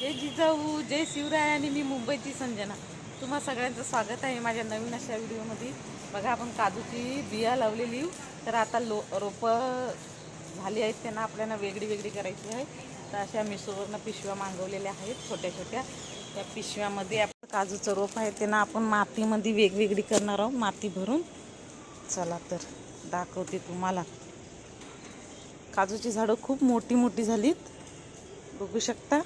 जय जिजाऊ जय शिवराय आणि मी मुंबईची संजना. तुम्हा सगळ्यांचं स्वागत आहे माझ्या नवीन अशा व्हिडिओमध्ये. बघा आपण काजूची बिया लावलेली. तर आता लो रोपं झाली आहेत. त्यांना आपल्याला वेगळी वेगळी करायची आहे. तर अशा मिसोवरनं पिशव्या मागवलेल्या आहेत छोट्या छोट्या. त्या पिशव्यामध्ये आपण काजूचं रोप आहे. त्यांना आपण मातीमध्ये वेगवेगळी करणार आहोत माती भरून. चला तर दाखवते तुम्हाला. काजूची झाडं खूप मोठी मोठी झालीत. बघू शकता.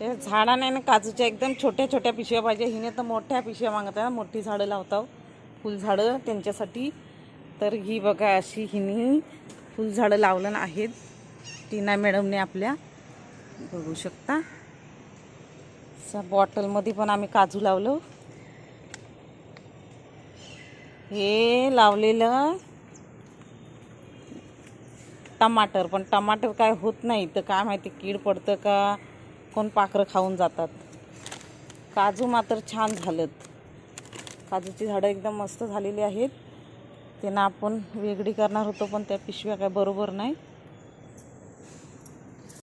ते झाडाने ना काजूच्या एकदम छोट्या छोट्या पिशव्या पाहिजे. हिने तर मोठ्या पिशव्या मागत आहे मोठी झाडं लावताव फुलझाडं त्यांच्यासाठी. तर ही बघा अशी हिने फुलझाडं लावलं आहेत. टीना मॅडमने आपल्या बघू शकता. बॉटलमध्ये पण आम्ही काजू लावलो. हे लावलेलं टमाटर पण टमाटर काय होत नाही. तर काय माहिती कीड पडतं का? कोण पाखरं खाऊन जातात. काजू मात्र छान झालेत. काजूची झाडं एकदम मस्त झालेली आहेत. त्यांना आपण वेगळी करणार होतो पण त्या पिशव्या काय बरोबर नाही.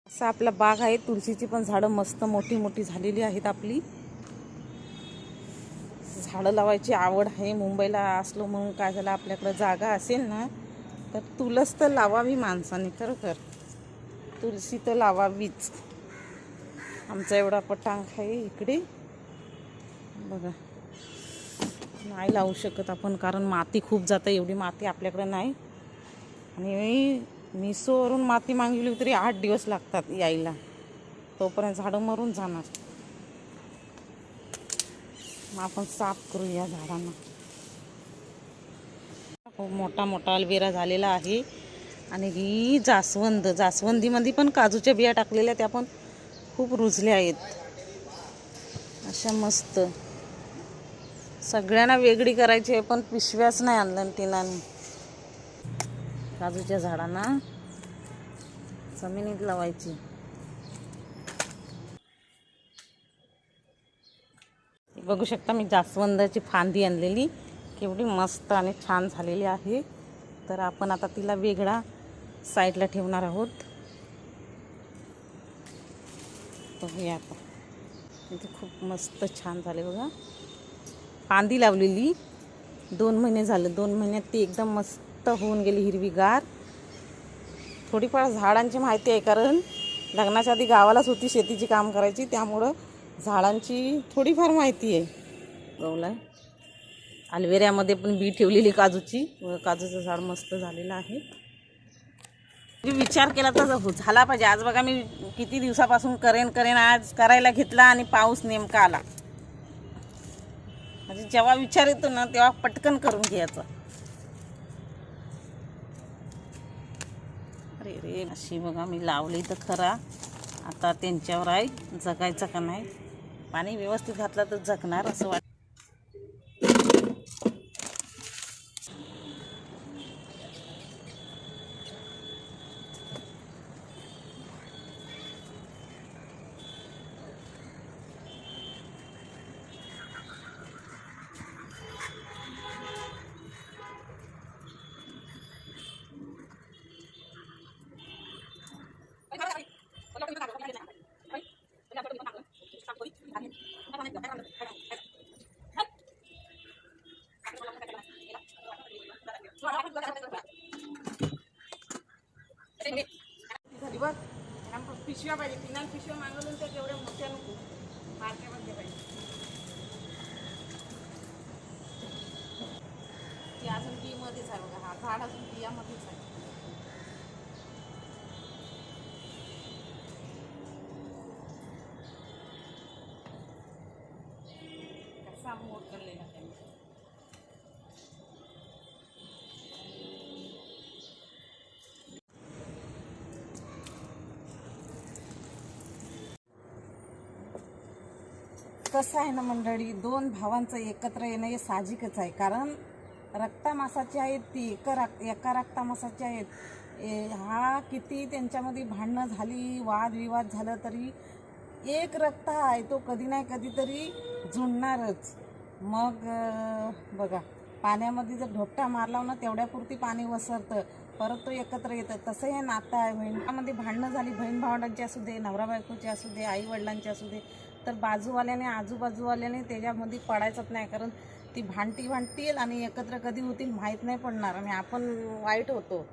असं आपला बाग आहे. तुळशीची पण झाडं मस्त मोठी मोठी झालेली आहेत आपली. झाडं लावायची आवड आहे मुंबईला असलो म्हणून काय झालं आपल्याकडं जागा असेल ना तर तुलस तर लावावी माणसाने खरोखर. तुलसी तर लावावीच. आमचा एवढा पटांग आहे इकडे. बघा. नाही लावू शकत आपण कारण माती खूप जातं एवढी माती आपल्याकडे नाही. आणि मिसोवरून माती मागवली तरी आठ दिवस लागतात यायला. तोपर्यंत झाडं मरून जाणार. मग आपण साफ करू या झाडांना. खूप मोठा मोठा अलबेरा झालेला आहे. आणि ही जास्वंद जास्वंदीमध्ये पण काजूच्या बिया टाकलेल्या त्या पण खूप रुजल्या आहेत. अशा मस्त. सगळ्यांना वेगळी करायची आहे पण पिशव्याच नाही आणलं तिलाने काजूच्या झाडांना जमिनीत लावायची. बघू शकता मी जास्वंदाची फांदी आणलेली. केवढी मस्त आणि छान झालेली आहे. तर आपण आता तिला वेगळा साईडला ठेवणार आहोत. बघूया आता. इथे खूप मस्त छान झाले बघा. फांदी लावलेली. दोन महिने झाले. दोन महिन्यात ती एकदम मस्त होऊन गेली हिरवीगार. थोडीफार झाडांची माहिती आहे कारण लग्नाच्या आधी गावालाच होती शेतीची काम करायची. त्यामुळं झाडांची थोडीफार माहिती आहे. गवला अलवेऱ्यामध्ये पण बी ठेवलेली काजूची. काजूचं झाड मस्त झालेलं आहे. मी विचार केला तर हो, झाला पाहिजे. आज बघा मी किती दिवसापासून करेन करेन आज करायला घेतला आणि पाऊस नेमका आला. म्हणजे जेव्हा विचार येतो ना तेव्हा पटकन करून घ्यायचं. अरे रे अशी बघा मी लावली तर खरा. आता त्यांच्यावर आहे जगायचं का नाही? पाणी व्यवस्थित घातलं तर जगणार असं वाटतं. झाली बघ पिशव्या पाहिजे तिला पिशव्या मागवून त्या तेवढ्या मोठ्या मार्केटमध्ये पाहिजे ती अजून बियामध्येच आहे बघा हा झाड अजून बियामध्येच आहे कसा मोठ करलेला त्यांनी कसं आहे ना मंडळी दोन भावांचं एकत्र येणं हे साहजिकच आहे. कारण रक्तामासाची आहेत ती एका रक एका रक्तामासाची आहेत. ए, हा किती त्यांच्यामध्ये भांडणं झाली वादविवाद झालं तरी एक रक्त आहे तो कधी नाही कधीतरी जुळणारच मग बघा पाण्यामध्ये जर ढोपटा मारला ना तेवढ्यापुरती पाणी वसरतं परत तो एकत्र येतं. तसं हे नातं आहे. बहिणामध्ये भांडणं झाली बहीण भावंडांची असू दे नवरा बायकोची असू दे आई वडिलांची असू दे तर बाजूवाल्याने आजूबाजूवाल्याने त्याच्यामध्ये पडायचंच नाही कारण ती भांडती भांडतील आणि एकत्र कधी होतील माहीत नाही पडणार. आणि आपण वाईट होतो.